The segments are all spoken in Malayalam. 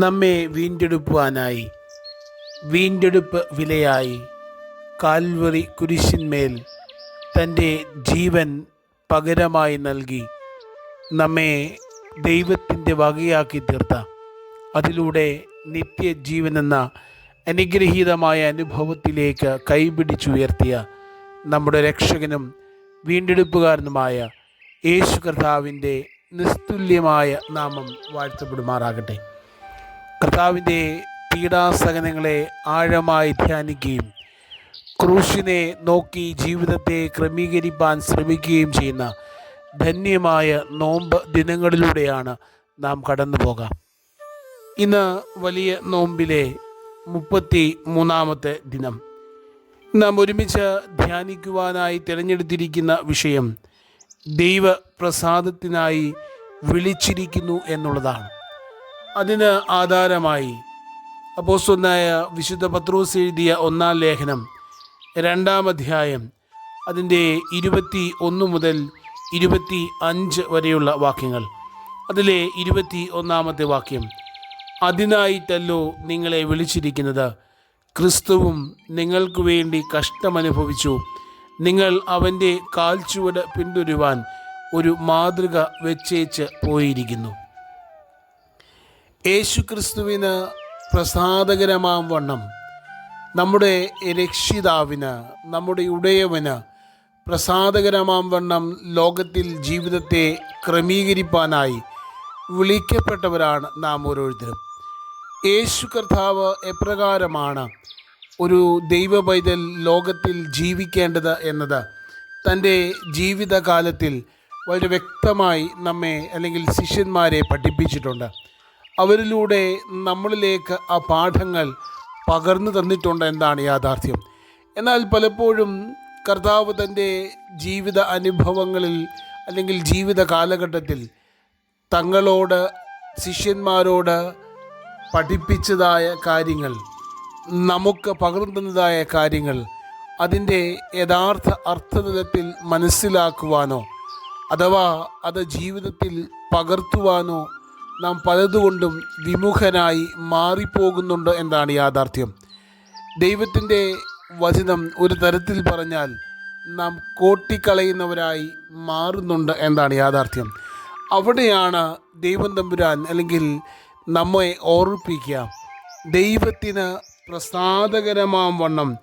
നമ്മെ വീണ്ടെടുപ്പുവാനായി വീണ്ടെടുപ്പ് വിലയായി കാൽവറി കുരിശിന്മേൽ തന്റെ ജീവൻ പകരമായി നൽകി നമ്മെ ദൈവത്തിന്റെ വകയാക്കി തീർത്ത. അതിലൂടെ നിത്യജീവൻ എന്ന അനുഗ്രഹീതമായ അനുഭവത്തിലേക്ക് കൈപിടിച്ചുയർത്തിയ നമ്മുടെ രക്ഷകനും വീണ്ടെടുപ്പുകാരനുമായ യേശു കർത്താവിന്റെ നിസ്തുല്യമായ നാമം വാഴ്ത്തപ്പെടുമാറാകട്ടെ. കർത്താവിന്റെ പീഡാസഹനങ്ങളെ ആഴമായി ധ്യാനിക്കുകയും ക്രൂശിനെ നോക്കി ജീവിതത്തെ ക്രമീകരിപ്പാൻ ശ്രമിക്കുകയും ചെയ്യുന്ന ധന്യമായ നോമ്പ് ദിനങ്ങളിലൂടെയാണ് നാം കടന്നു പോകാം. ഇന്ന് വലിയ നോമ്പിലെ മുപ്പത്തി മൂന്നാമത്തെ ദിനം. നാം ഒരുമിച്ച് ധ്യാനിക്കുവാനായി തിരഞ്ഞെടുത്തിരിക്കുന്ന വിഷയം ദൈവപ്രസാദത്തിനായി വിളിച്ചിരിക്കുന്നു എന്നുള്ളതാണ്. അതിന് ആധാരമായി. അപ്പോസ്തലനായ വിശുദ്ധ പത്രോസ് എഴുതിയ ഒന്നാം ലേഖനം രണ്ടാം അധ്യായം അതിന്റെ ഇരുപത്തി ഒന്ന് മുതൽ ഇരുപത്തി അഞ്ച് വരെയുള്ള വാക്യങ്ങൾ. അതിലെ ഇരുപത്തി ഒന്നാമത്തെ വാക്യം അതിനായിട്ടല്ലോ നിങ്ങളെ വിളിച്ചിരിക്കുന്നത്. ക്രിസ്തുവും നിങ്ങൾക്ക് വേണ്ടി കഷ്ടമനുഭവിച്ചു. നിങ്ങൾ അവന്റെ കാൽച്ചുവട് പിന്തുരുവാൻ ഒരു മാതൃക വെച്ചേച്ച് പോയിരിക്കുന്നു. യേശു ക്രിസ്തുവിന് പ്രസാദകരമാം വണ്ണം. നമ്മുടെ രക്ഷിതാവിന് നമ്മുടെ ഉടയവന് പ്രസാദകരമാം വണ്ണം ലോകത്തിൽ ജീവിതത്തെ ക്രമീകരിപ്പാനായി വിളിക്കപ്പെട്ടവരാണ് നാം ഓരോരുത്തരും. യേശു കർത്താവ് എപ്രകാരമാണ് ഒരു ദൈവ പൈതൽ ലോകത്തിൽ ജീവിക്കേണ്ടത് എന്നത്. തന്റെ ജീവിതകാലത്തിൽ വളരെ വ്യക്തമായി നമ്മെ അല്ലെങ്കിൽ ശിഷ്യന്മാരെ പഠിപ്പിച്ചിട്ടുണ്ട്. അവരിലൂടെ നമ്മളിലേക്ക് ആ പാഠങ്ങൾ പകർന്നു തന്നിട്ടുണ്ട് എന്നാണ് യാഥാർത്ഥ്യം. എന്നാൽ പലപ്പോഴും കർത്താവ് തന്റെ ജീവിത അനുഭവങ്ങളിൽ അല്ലെങ്കിൽ ജീവിത കാലഘട്ടത്തിൽ തങ്ങളോട് ശിഷ്യന്മാരോട് പഠിപ്പിച്ചതായ കാര്യങ്ങൾ നമുക്ക് പകർന്നു തന്നതായ കാര്യങ്ങൾ അതിന്റെ യഥാർത്ഥ അർത്ഥതലത്തിൽ മനസ്സിലാക്കുവാനോ അഥവാ അത് ജീവിതത്തിൽ പകർത്തുവാനോ നാം പലതുകൊണ്ടും വിമുഖനായി മാറിപ്പോകുന്നുണ്ട് എന്നാണ് യാഥാർത്ഥ്യം. ദൈവത്തിന്റെ വചനം ഒരു തരത്തിൽ പറഞ്ഞാൽ നാം കോട്ടിക്കളയുന്നവരായി മാറുന്നുണ്ട് എന്നാണ് യാഥാർത്ഥ്യം. അവിടെയാണ് ദൈവം തമ്പുരാൻ അല്ലെങ്കിൽ നമ്മെ ഓർമ്മിപ്പിക്കുക. ദൈവത്തിന് പ്രസാദകരമാം വണ്ണം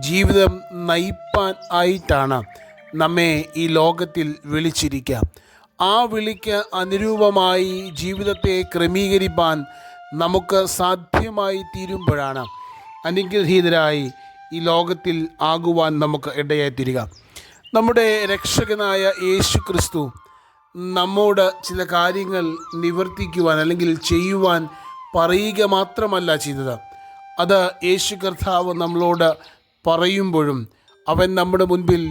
ജീവിതം നയിപ്പാൻ ആയിട്ടാണ് നമ്മെ ഈ ലോകത്തിൽ വിളിച്ചിരിക്കുക. ആ വിളിക്ക് അനുരൂപമായി ജീവിതത്തെ ക്രമീകരിപ്പാൻ നമുക്ക് സാധ്യമായി തീരുമ്പോഴാണ് അനുഗ്രഹീതരായി ഈ ലോകത്തിൽ ആകുവാൻ നമുക്ക് ഇടയായിത്തീരുക നമ്മുടെ രക്ഷകനായ യേശു ക്രിസ്തു നമ്മോട് ചില കാര്യങ്ങൾ നിവർത്തിക്കുവാൻ അല്ലെങ്കിൽ ചെയ്യുവാൻ പറയുക മാത്രമല്ല ചെയ്തത്. അത് യേശു കർത്താവ് നമ്മളോട് പറയുമ്പോഴും അവൻ നമ്മുടെ മുൻപിൽ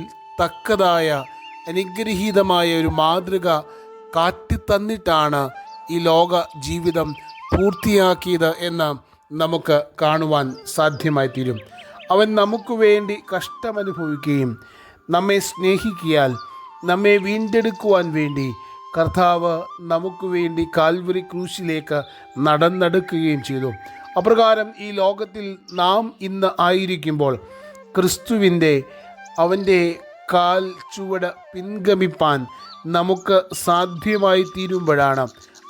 തക്കതായ അനുഗ്രഹീതമായ ഒരു മാതൃക കാട്ടിത്തന്നിട്ടാണ് ഈ ലോക ജീവിതം പൂർത്തിയാക്കിയത് എന്ന് നമുക്ക് കാണുവാൻ സാധ്യമായി തീരും അവൻ നമുക്ക് വേണ്ടി കഷ്ടമനുഭവിക്കുകയും നമ്മെ സ്നേഹിക്കിയാൽ നമ്മെ വീണ്ടെടുക്കുവാൻ വേണ്ടി കർത്താവ് നമുക്ക് വേണ്ടി കാൽവരി ക്രൂശിലേക്ക് നടന്നെടുക്കുകയും ചെയ്തു. അപ്രകാരം ഈ ലോകത്തിൽ നാം ഇന്ന് ആയിരിക്കുമ്പോൾ ക്രിസ്തുവിന്റെ അവന്റെ കാൽ ചുവട് പിൻഗമിപ്പാൻ നമുക്ക് സാധ്യമായി തീരുമ്പോഴാണ്.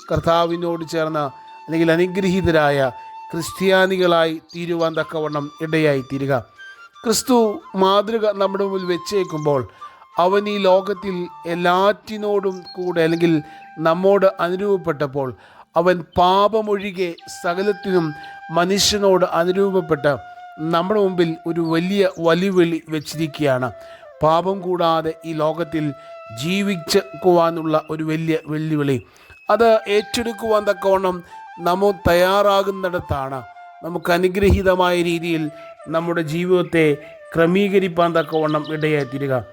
കർത്താവിനോട് ചേർന്ന് അല്ലെങ്കിൽ അനുഗ്രഹീതരായ ക്രിസ്ത്യാനികളായി തീരുവാൻ തക്കവണ്ണം ഇടയായി തീരുക ക്രിസ്തു മാതൃക നമ്മുടെ മുമ്പിൽ വെച്ചേക്കുമ്പോൾ അവൻ ഈ ലോകത്തിൽ എല്ലാറ്റിനോടും കൂടെ അല്ലെങ്കിൽ നമ്മോട് അനുരൂപപ്പെട്ടപ്പോൾ അവൻ പാപമൊഴികെ സകലത്തിനും മനുഷ്യനോട് അനുരൂപപ്പെട്ട് നമ്മുടെ മുമ്പിൽ ഒരു വലിയ വലിവിളി വെച്ചിരിക്കുകയാണ്. പാപം കൂടാതെ ഈ ലോകത്തിൽ ജീവിക്കുവാനുള്ള ഒരു വലിയ വെല്ലുവിളി. അത് ഏറ്റെടുക്കുവാൻ തക്കവണ്ണം നമ്മൾ തയ്യാറാകുന്നിടത്താണ്. നമുക്ക് അനുഗ്രഹീതമായ രീതിയിൽ നമ്മുടെ ജീവിതത്തെ ക്രമീകരിപ്പാൻ തക്കവണ്ണം ഇടയായിത്തീരുക.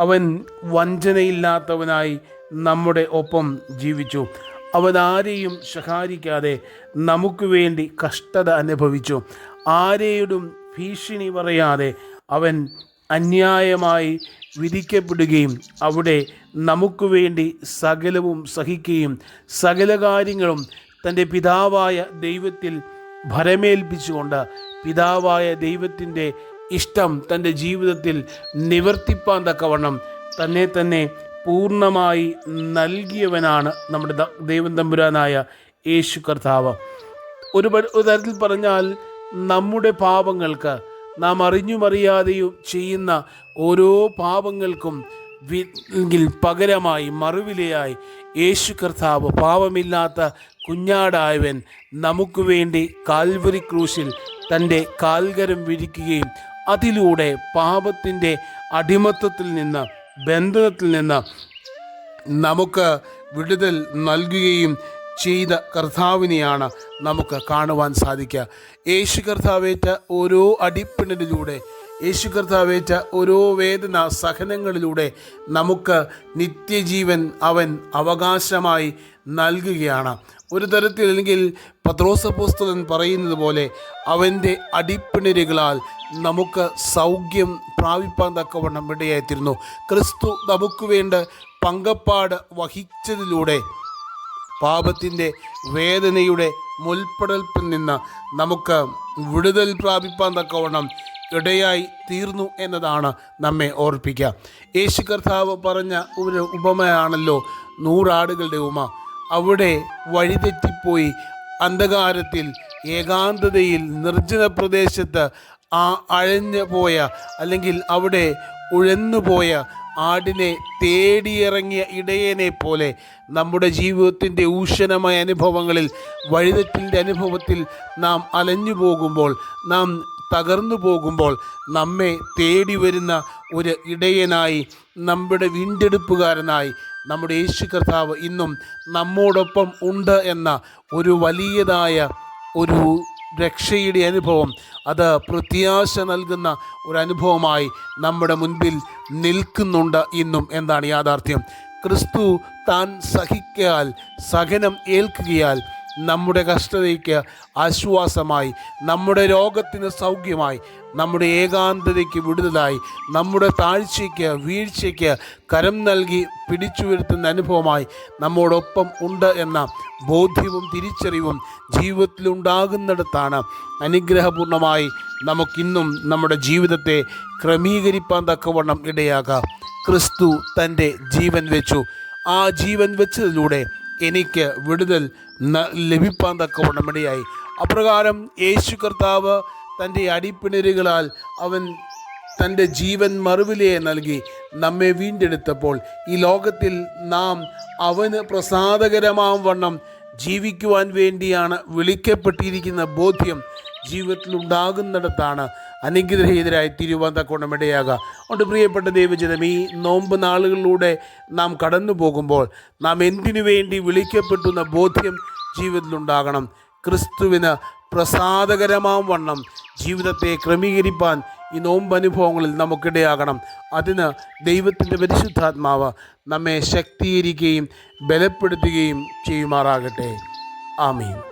അവൻ വഞ്ചനയില്ലാത്തവനായി നമ്മുടെ ഒപ്പം ജീവിച്ചു. അവൻ ആരെയും ശകാരിക്കാതെ നമുക്ക് വേണ്ടി കഷ്ടത അനുഭവിച്ചു. ആരെയും ഭീഷണി പറയാതെ അവൻ അന്യായമായി വിധിക്കപ്പെടുകയും അവിടെ നമുക്ക് വേണ്ടി സകലവും സഹിക്കുകയും സകല കാര്യങ്ങളും തന്റെ പിതാവായ ദൈവത്തിൽ ഭരമേൽപ്പിച്ചുകൊണ്ട് പിതാവായ ദൈവത്തിന്റെ ഇഷ്ടം തന്റെ ജീവിതത്തിൽ നിവർത്തിപ്പാൻ തക്കവണ്ണം തന്നെ തന്നെ പൂർണമായി നൽകിയവനാണ് നമ്മുടെ ദൈവം തമ്പുരാനായ യേശു കർത്താവ്. ഒരു തരത്തിൽ പറഞ്ഞാൽ നമ്മുടെ പാപങ്ങൾക്ക് നാം അറിഞ്ഞും അറിയാതെയും ചെയ്യുന്ന ഓരോ പാപങ്ങൾക്കും വിൽ പകരമായി മറുവിലയായി യേശു കർത്താവ് പാപമില്ലാത്ത കുഞ്ഞാടായവൻ നമുക്ക് വേണ്ടി കാൽവരി ക്രൂശിൽ തന്റെ കാൽകരം വിരിക്കുകയും അതിലൂടെ പാപത്തിന്റെ അടിമത്തത്തിൽ നിന്ന് ബന്ധനത്തിൽ നിന്ന് നമുക്ക് വിടുതൽ നൽകുകയും ചെയ്ത കർത്താവിനെയാണ് നമുക്ക് കാണുവാൻ സാധിക്കുക. യേശു കർത്താവേറ്റ ഓരോ അടിപ്പിണലിലൂടെ യേശു കർത്താവേറ്റ ഓരോ വേദന സഹനങ്ങളിലൂടെ നമുക്ക് നിത്യജീവൻ അവൻ അവകാശമായി നൽകുകയാണ്. ഒരു തരത്തിൽ അല്ലെങ്കിൽ പത്രോസപ്പോസ്തലൻ പറയുന്നത് പോലെ അവന്റെ അടിപ്പിണരുകളാൽ നമുക്ക് സൗഖ്യം പ്രാപിപ്പാൻ തക്കവണ്ണം ഇടയായിത്തീരുന്നു. ക്രിസ്തു നമുക്ക് വേണ്ട പങ്കപ്പാട് വഹിച്ചതിലൂടെ പാപത്തിന്റെ വേദനയുടെ മുൽപ്പെടൽപ്പിൽ നിന്ന് നമുക്ക് വിടുതൽ പ്രാപിപ്പാൻ തക്കവണ്ണം ഇടയായി തീർന്നു എന്നതാണ് നമ്മെ ഓർപ്പിക്കുക. യേശു കർത്താവ് പറഞ്ഞ ഒരു ഉപമയാണല്ലോ നൂറാടുകളുടെ ഉമ അവിടെ വഴിതെറ്റിപ്പോയി അന്ധകാരത്തിൽ ഏകാന്തതയിൽ നിർജന പ്രദേശത്ത് ആ അഴഞ്ഞു പോയ അല്ലെങ്കിൽ അവിടെ ഉഴന്നുപോയ ആടിനെ തേടിയിറങ്ങിയ ഇടയനെ പോലെ നമ്മുടെ ജീവിതത്തിന്റെ ഊഷണമായ അനുഭവങ്ങളിൽ വഴിതെറ്റിന്റെ അനുഭവത്തിൽ നാം അലഞ്ഞു പോകുമ്പോൾ നാം തകർന്നു പോകുമ്പോൾ നമ്മെ തേടി വരുന്ന ഒരു ഇടയനായി നമ്മുടെ വീണ്ടെടുപ്പുകാരനായി നമ്മുടെ യേശു കർത്താവ് ഇന്നും നമ്മോടൊപ്പം ഉണ്ട് എന്ന ഒരു വലിയതായ ഒരു രക്ഷയുടെ അനുഭവം. അത് പ്രത്യാശ നൽകുന്ന ഒരു അനുഭവമായി നമ്മുടെ മുൻപിൽ നിൽക്കുന്നുണ്ട് ഇന്നും എന്താണ് യാഥാർത്ഥ്യം. ക്രിസ്തു താൻ സഹിക്കാൽ സഹനം ഏൽക്കുകയാൽ നമ്മുടെ കഷ്ടതയ്ക്ക് ആശ്വാസമായി നമ്മുടെ രോഗത്തിന് സൗഖ്യമായി നമ്മുടെ ഏകാന്തതയ്ക്ക് വിടുതലായി നമ്മുടെ താഴ്ചയ്ക്ക് വീഴ്ചയ്ക്ക് കരം നൽകി പിടിച്ചു വരുത്തുന്ന അനുഭവമായി നമ്മോടൊപ്പം ഉണ്ട് എന്ന ബോധ്യവും തിരിച്ചറിവും ജീവിതത്തിലുണ്ടാകുന്നിടത്താണ് അനുഗ്രഹപൂർണമായി നമുക്കിന്നും നമ്മുടെ ജീവിതത്തെ ക്രമീകരിപ്പാൻ തക്കവണ്ണം ഇടയാകാം. ക്രിസ്തു തന്റെ ജീവൻ വെച്ചു. ആ ജീവൻ വെച്ചതിലൂടെ എനിക്ക് വിടുതൽ ലഭിപ്പാൻ തക്കവണ്ണം ഇടയായി അപ്രകാരം യേശു കർത്താവ് തന്റെ അടിപ്പിണരുകളാൽ അവൻ തന്റെ ജീവൻ മറുവിലയെ നൽകി നമ്മെ വീണ്ടെടുത്തപ്പോൾ ഈ ലോകത്തിൽ നാം അവന് പ്രസാദകരമാം വണ്ണം ജീവിക്കുവാൻ വേണ്ടിയാണ് വിളിക്കപ്പെട്ടിരിക്കുന്ന ബോധ്യം ജീവിതത്തിൽ ഉണ്ടാകുന്നിടത്താണ് അനുഗ്രഹീതരായി തിരുവാൻ തക്കോണം ഇടയാകുക അതുകൊണ്ട് പ്രിയപ്പെട്ട ദൈവജനം ഈ നോമ്പ് നാളുകളിലൂടെ നാം കടന്നു പോകുമ്പോൾ നാം എന്തിനു വേണ്ടി വിളിക്കപ്പെട്ടു എന്ന ബോധ്യം ജീവിതത്തിലുണ്ടാകണം. ക്രിസ്തുവിന് പ്രസാദകരമാം വണ്ണം ജീവിതത്തെ ക്രമീകരിപ്പാൻ ഈ നോമ്പ് അനുഭവങ്ങളിൽ നമുക്കിടയാകണം. അതിന് ദൈവത്തിന്റെ പരിശുദ്ധാത്മാവ് നമ്മെ ശക്തീകരിക്കുകയും ബലപ്പെടുത്തുകയും ചെയ്യുമാറാകട്ടെ. ആമീൻ.